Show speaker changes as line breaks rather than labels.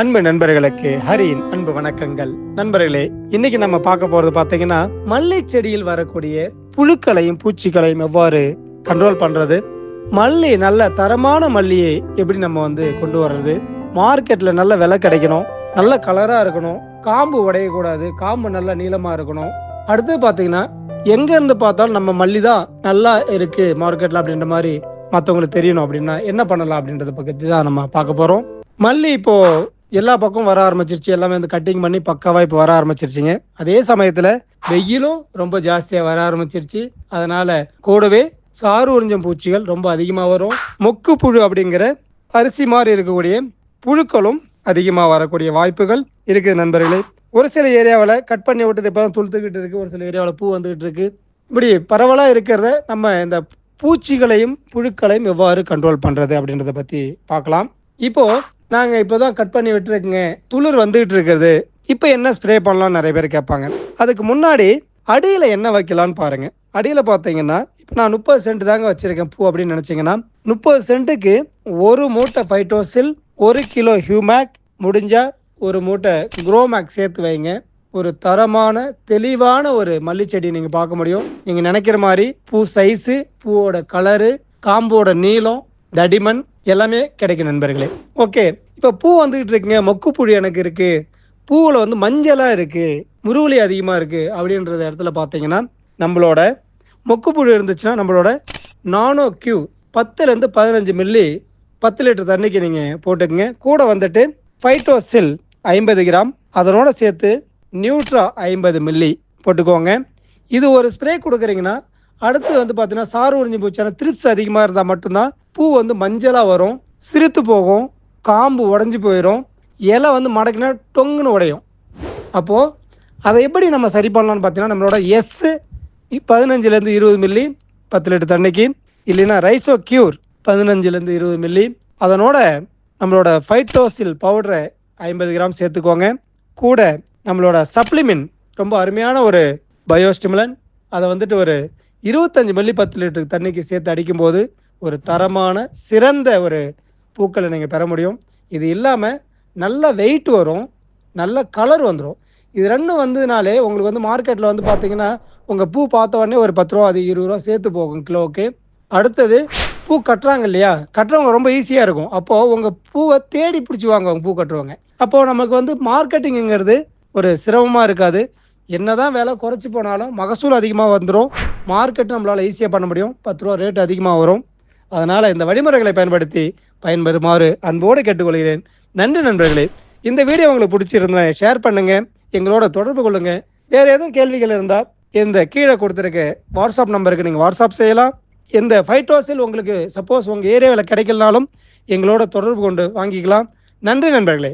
அன்பு நண்பர்களுக்கு ஹரியின் அன்பு வணக்கங்கள். நண்பர்களே இன்னைக்கு நம்ம பார்க்க போறது பாத்தீங்கன்னா மல்லை செடியில் வரக்கூடிய புழுக்களையும் பூச்சிகளையும் எவ்வாறு கண்ட்ரோல் பண்றது? மல்லி நல்ல தரமான மல்லியை எப்படி நம்ம வந்து கொண்டு வர்றது? மார்க்கெட்ல நல்ல விலை கிடைக்கணும் நல்ல கலரா இருக்கணும் காம்பு உடையக்கூடாது காம்பு நல்ல நீளமா இருக்கணும். அடுத்து பாத்தீங்கன்னா எங்க இருந்து பார்த்தாலும் நம்ம மல்லி தான் நல்லா இருக்கு மார்க்கெட்ல அப்படின்ற மாதிரி மற்றவங்களுக்கு தெரியணும் அப்படின்னா என்ன பண்ணலாம் அப்படின்றத பத்தி தான் நம்ம பார்க்க போறோம். மல்லி இப்போ எல்லா பக்கம் வர ஆரம்பிச்சிருச்சு. எல்லாமே வந்து கட்டிங் பண்ணி பக்காவா இப்போ வர ஆரம்பிச்சிருச்சுங்க. அதே சமயத்துல வெயிலும் ரொம்ப ஜாஸ்தியா வர ஆரம்பிச்சிருச்சு. அதனால கூடவே சாறு உறிஞ்சும் பூச்சிகள் ரொம்ப அதிகமா வரும். மொக்கு புழு அப்படிங்கிற அரிசி மாதிரி இருக்கக்கூடிய புழுக்களும் அதிகமாக வரக்கூடிய வாய்ப்புகள் இருக்குது நண்பர்களே. ஒரு சில ஏரியாவில் கட் பண்ணி விட்டது இப்போ தான் துளுத்துக்கிட்டு இருக்குது ஒரு சில ஏரியாவில் பூ வந்துக்கிட்டு இருக்குது இப்படி பரவலாக இருக்கிறத நம்ம இந்த பூச்சிகளையும் புழுக்களையும் எவ்வாறு கண்ட்ரோல் பண்ணுறது அப்படின்றத பற்றி பார்க்கலாம். இப்போது நாங்கள் இப்போ தான் கட் பண்ணி விட்டுருக்குங்க. துளிர் வந்துகிட்டு இருக்கிறது இப்போ என்ன ஸ்ப்ரே பண்ணலாம் நிறைய பேர் கேட்பாங்க. அதுக்கு முன்னாடி அடியில் என்ன வைக்கலான்னு பாருங்கள் அடியில் பார்த்தீங்கன்னா இப்போ நான் முப்பது சென்ட் தாங்க வச்சுருக்கேன் பூ அப்படின்னு நினச்சிங்கன்னா முப்பது சென்ட்டுக்கு ஒரு மூட்டை ஃபைட்டோசில் ஒரு கிலோ ஹியூமேக் முடிஞ்சால் ஒரு மூட்டை குரோமேக் சேர்த்து வைங்க. ஒரு தரமான தெளிவான ஒரு மல்லிச்செடி நீங்கள் பார்க்க முடியும். நீங்கள் நினைக்கிற மாதிரி பூ சைஸு பூவோட கலரு காம்போட நீளம் தடிமன் எல்லாமே கிடைக்கும் நண்பர்களே. ஓகே இப்போ பூ வந்துகிட்டு இருக்குங்க. மொக்குப்புழு எனக்கு இருக்கு. பூவில் வந்து மஞ்சளாக இருக்கு. முருவலி அதிகமாக இருக்கு அப்படின்றத இடத்துல பார்த்தீங்கன்னா நம்மளோட மொக்குப்புழு இருந்துச்சுன்னா நம்மளோட நானோ கியூ பத்துலேருந்து பதினஞ்சு மில்லி பத்து லிட்டர் தண்ணிக்கு நீங்கள் போட்டுக்கோங்க. கூட வந்துட்டு ஃபைட்டோசில் ஐம்பது கிராம். அதனோட சேர்த்து நியூட்ரா ஐம்பது மில்லி போட்டுக்கோங்க. இது ஒரு ஸ்ப்ரே கொடுக்குறீங்கன்னா அடுத்து வந்து பார்த்தீங்கன்னா சாறு உறிஞ்சி போச்சுன்னா திருப்ஸ் அதிகமாக இருந்தால் மட்டும்தான். பூ வந்து மஞ்சளாக வரும். சிரித்து போகும். காம்பு உடஞ்சி போயிடும் இலை வந்து மடக்கினா டொங்குன்னு உடையும். அப்போது அதை எப்படி நம்ம சரி பண்ணலாம்னு பார்த்தீங்கன்னா நம்மளோட எஸ்ஸு பதினஞ்சுலேருந்து இருபது மில்லி பத்து லிட்டர் தண்ணிக்கு இல்லைன்னா ரைஸோ கியூர் பதினஞ்சுலேருந்து இருபது மில்லி அதனோட நம்மளோட ஃபைட்டோசில் பவுடரை ஐம்பது கிராம் சேர்த்துக்கோங்க. கூட நம்மளோட சப்ளிமெண்ட் ரொம்ப அருமையான ஒரு பயோஸ்டிமுலன் அதை வந்துட்டு ஒரு இருபத்தஞ்சு மில்லி பத்து லிட்டருக்கு தண்ணிக்கு சேர்த்து அடிக்கும்போது ஒரு தரமான சிறந்த ஒரு பூக்களை நீங்கள் பெற முடியும். இது இல்லாமல் நல்ல வெயிட் வரும் நல்ல கலர் வந்துடும் இது ரெண்டும் வந்ததுனாலே உங்களுக்கு வந்து மார்க்கெட்டில் வந்து பார்த்தீங்கன்னா உங்கள் பூ பார்த்த உடனே ஒரு பத்து ரூபா அது இருபது ரூபா சேர்த்து போகும் கிலோவுக்கு அடுத்தது பூ கட்டுறாங்க இல்லையா? கட்டுறவங்க ரொம்ப ஈஸியாக இருக்கும். அப்போது உங்கள் பூவை தேடி பிடிச்சி வாங்குவாங்க பூ கட்டுறவங்க. அப்போது நமக்கு வந்து மார்க்கெட்டிங்கிறது ஒரு சிரமமாக இருக்காது. என்னதான் விலை குறைச்சி போனாலும் மகசூல் அதிகமாக வந்துடும் மார்க்கெட் நம்மளால் ஈஸியாக பண்ண முடியும். பத்து ரூபா ரேட் அதிகமாக வரும். அதனால் இந்த வழிமுறைகளை பயன்படுத்தி பயன்பெறுமாறு அன்போடு கேட்டுக்கொள்கிறேன். நன்றி நண்பர்களே. இந்த வீடியோ உங்களுக்கு பிடிச்சிருந்தா ஷேர் பண்ணுங்கள் எங்களோட தொடர்பு கொள்ளுங்கள் வேறு எதுவும் கேள்விகள் இருந்தால் இந்த கீழே கொடுத்துருக்க வாட்ஸ்அப் நம்பருக்கு நீங்கள் வாட்ஸ்அப் செய்யலாம். இந்த ஃபைட்டோஸில் உங்களுக்கு சப்போஸ் உங்கள் ஏரியாவில் கிடைக்கலனாலும் எங்களோட தொடர்பு கொண்டு வாங்கிக்கலாம். நன்றி நண்பர்களே.